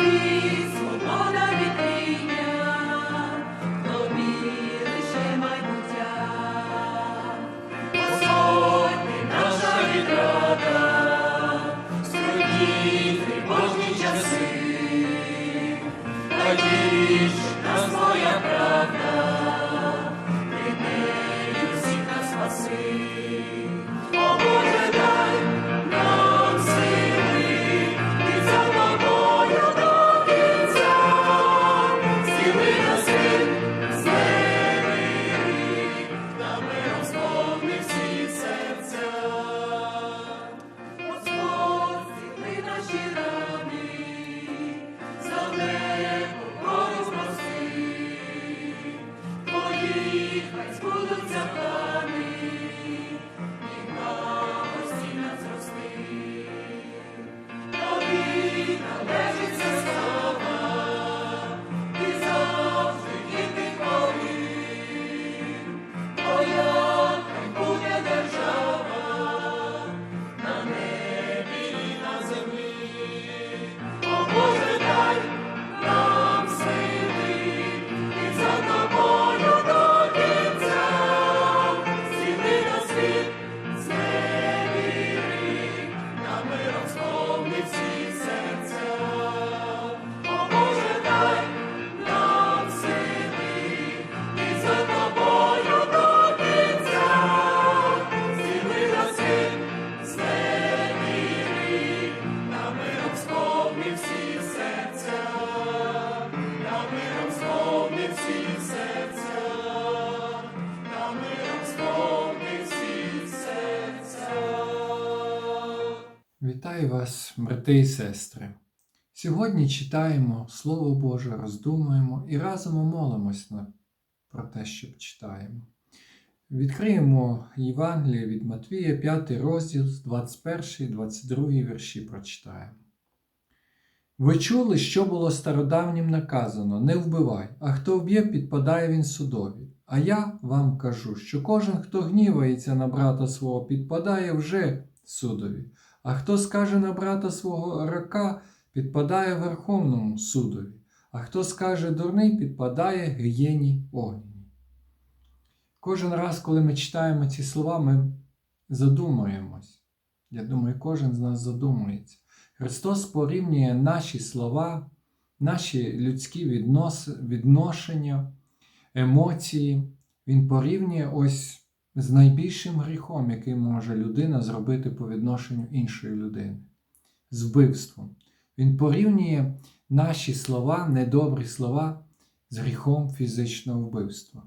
Amém. Брати і сестри. Сьогодні читаємо Слово Боже, роздумуємо і разом молимось про те, що читаємо. Відкриємо Євангеліє від Матвія, 5 розділ, з 21 22 вірші прочитаємо. Ви чули, що було стародавнім наказано: не вбивай, а хто вб'є, підпадає він судові. А я вам кажу, що кожен, хто гнівається на брата свого, підпадає вже судові. А хто скаже на брата свого рака, підпадає Верховному судові, а хто скаже дурний, підпадає гієні огненній. Кожен раз, коли ми читаємо ці слова, ми задумуємось. Я думаю, кожен з нас задумується. Христос порівнює наші слова, наші людські віднос, відношення, емоції. Він порівнює ось з найбільшим гріхом, який може людина зробити по відношенню іншої людини, з вбивством. Він порівнює наші слова, недобрі слова, з гріхом фізичного вбивства.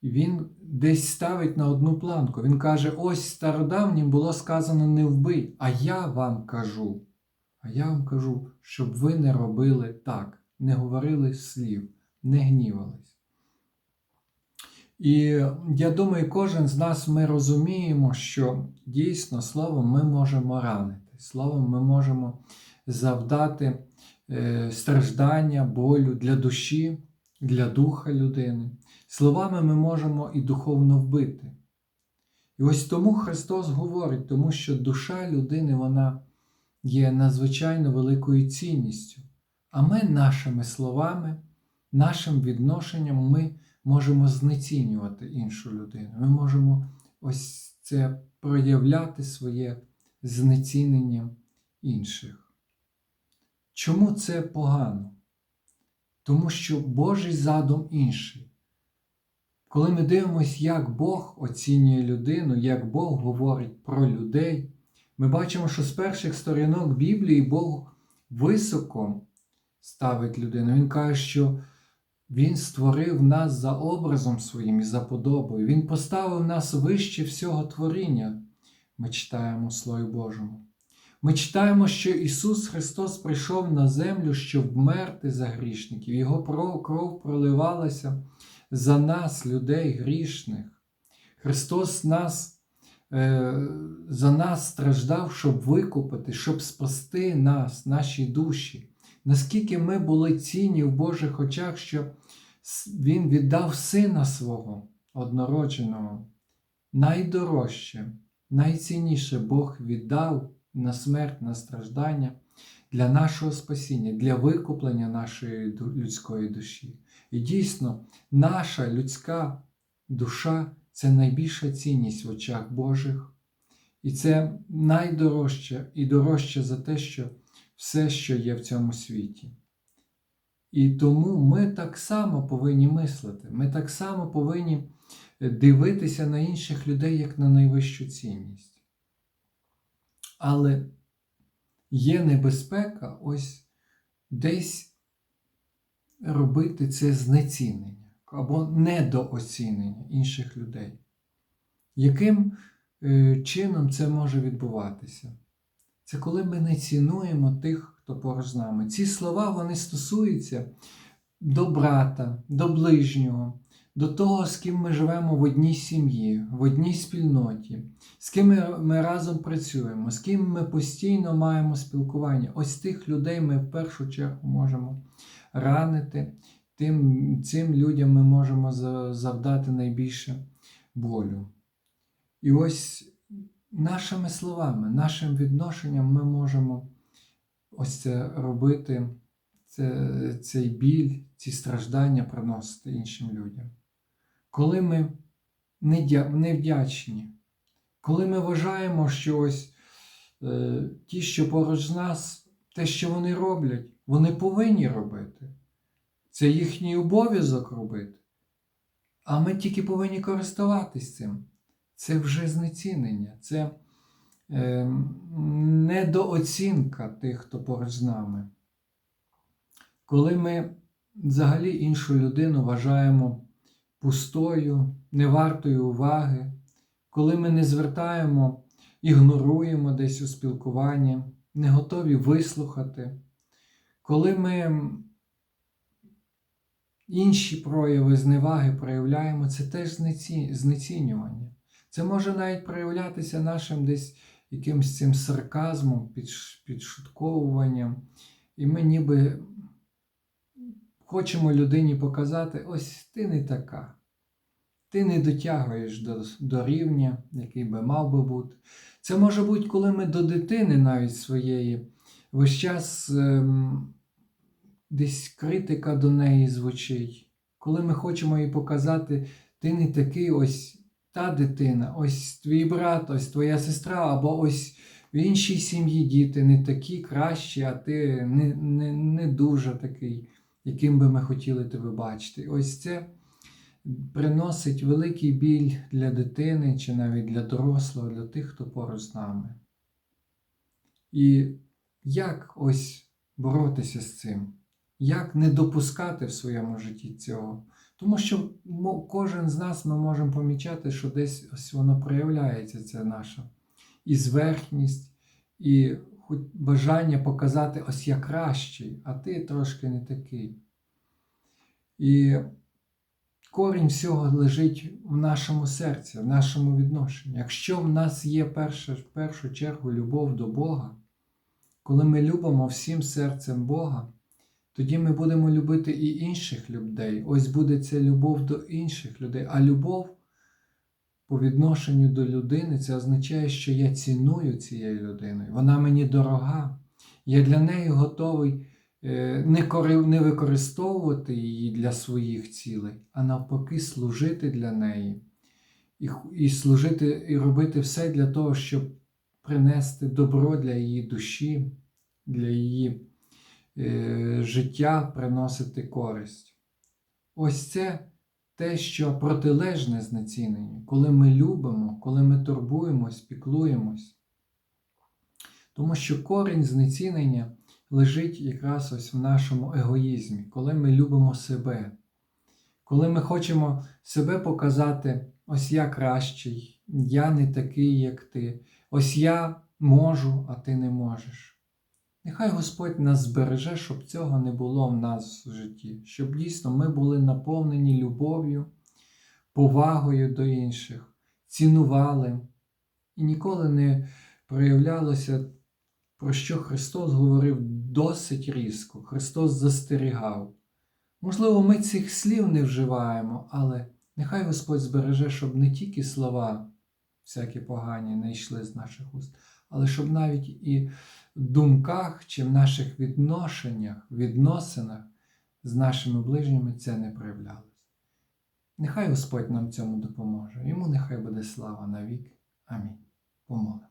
І він десь ставить на одну планку. Він каже: ось стародавнім було сказано не вбий, а я вам кажу. А я вам кажу, щоб ви не робили так, не говорили слів, не гнівались. І я думаю, кожен з нас ми розуміємо, що дійсно словом ми можемо ранити, словом ми можемо завдати е, страждання, болю для душі, для духа людини. Словами ми можемо і духовно вбити. І ось тому Христос говорить, тому що душа людини вона є надзвичайно великою цінністю. А ми нашими словами, нашим відношенням ми можемо знецінювати іншу людину. Ми можемо ось це проявляти своє знецінення інших. Чому це погано? Тому що Божий задум інший. Коли ми дивимося, як Бог оцінює людину, як Бог говорить про людей, ми бачимо, що з перших сторінок Біблії Бог високо ставить людину. Він каже, що Він створив нас за образом своїм і за подобою. Він поставив нас вище всього творіння. Ми читаємо Слові Божому. Ми читаємо, що Ісус Христос прийшов на землю, щоб вмерти за грішників. Його кров проливалася за нас, людей грішних. Христос нас, е, за нас страждав, щоб викупити, щоб спасти нас, наші душі. Наскільки ми були цінні в Божих очах, що Він віддав Сина свого однородженого, найдорожче, найцінніше Бог віддав на смерть, на страждання для нашого спасіння, для викуплення нашої людської душі. І дійсно, наша людська душа це найбільша цінність в очах Божих. І це найдорожче і дорожче за те, що все, що є в цьому світі. І тому ми так само повинні мислити, ми так само повинні дивитися на інших людей як на найвищу цінність. Але є небезпека ось десь робити це знецінення або недооцінення інших людей. Яким е, чином це може відбуватися? Це коли ми не цінуємо тих, хто поруч з нами. Ці слова вони стосуються до брата, до ближнього, до того, з ким ми живемо в одній сім'ї, в одній спільноті, з ким ми, разом працюємо, з ким ми постійно маємо спілкування. Ось тих людей ми в першу чергу можемо ранити. Тим, Цим людям ми можемо завдати найбільше болю. І ось нашими словами, нашим відношенням ми можемо ось це робити, це, цей біль, ці страждання приносити іншим людям. Коли ми невдячні, коли ми вважаємо, що ось е, ті, що поруч з нас, те, що вони роблять, вони повинні робити. Це їхній обов'язок робити. А ми тільки повинні користуватись цим. Це вже знецінення, це е, недооцінка тих, хто поруч з нами. Коли ми взагалі іншу людину вважаємо пустою, невартою уваги, коли ми не звертаємо ігноруємо десь у спілкуванні, не готові вислухати, коли ми інші прояви зневаги проявляємо, це теж знецінювання. Це може навіть проявлятися нашим десь якимось цим сарказмом, підшутковуванням. І ми ніби хочемо людині показати: ось ти не така. Ти не дотягуєш до, до рівня, який би мав би бути. Це може бути, коли ми до дитини навіть своєї весь час ем, десь критика до неї звучить. Коли ми хочемо їй показати, ти не такий ось та дитина, ось твій брат, ось твоя сестра, або ось в іншій сім'ї діти не такі кращі, а ти не, не, не дуже такий, яким би ми хотіли тебе бачити. Ось це приносить великий біль для дитини чи навіть для дорослого, для тих, хто поруч з нами. І як ось боротися з цим? Як не допускати в своєму житті цього? Тому що кожен з нас ми можемо помічати, що десь ось воно проявляється, це наша і зверхність, і бажання показати ось я кращий, а ти трошки не такий. І корінь всього лежить в нашому серці, в нашому відношенні. Якщо в нас є перша, в першу чергу любов до Бога, коли ми любимо всім серцем Бога, тоді ми будемо любити і інших людей. Ось буде ця любов до інших людей. А любов по відношенню до людини це означає, що я ціную цією людиною. Вона мені дорога. Я для неї готовий е, не, кори- не використовувати її для своїх цілей, а навпаки, служити для неї. І, служити, і робити все для того, щоб принести добро для її душі, для її життя, приносити користь. Ось це те, що протилежне знеціненню, коли ми любимо, коли ми турбуємось, піклуємось. Тому що корінь знецінення лежить якраз ось в нашому егоїзмі, коли ми любимо себе, коли ми хочемо себе показати, ось я кращий, я не такий, як ти, ось я можу, а ти не можеш. Нехай Господь нас збереже, щоб цього не було в нас в житті, щоб дійсно ми були наповнені любов'ю, повагою до інших, цінували і ніколи не проявлялося, про що Христос говорив досить різко. Христос застерігав. Можливо, ми цих слів не вживаємо, але нехай Господь збереже, щоб не тільки слова всякі погані не йшли з наших уст, але щоб навіть і думках чи в наших відношеннях, відносинах з нашими ближніми це не проявлялося. Нехай Господь нам цьому допоможе. Йому нехай буде слава навік. Амінь. Помолимо.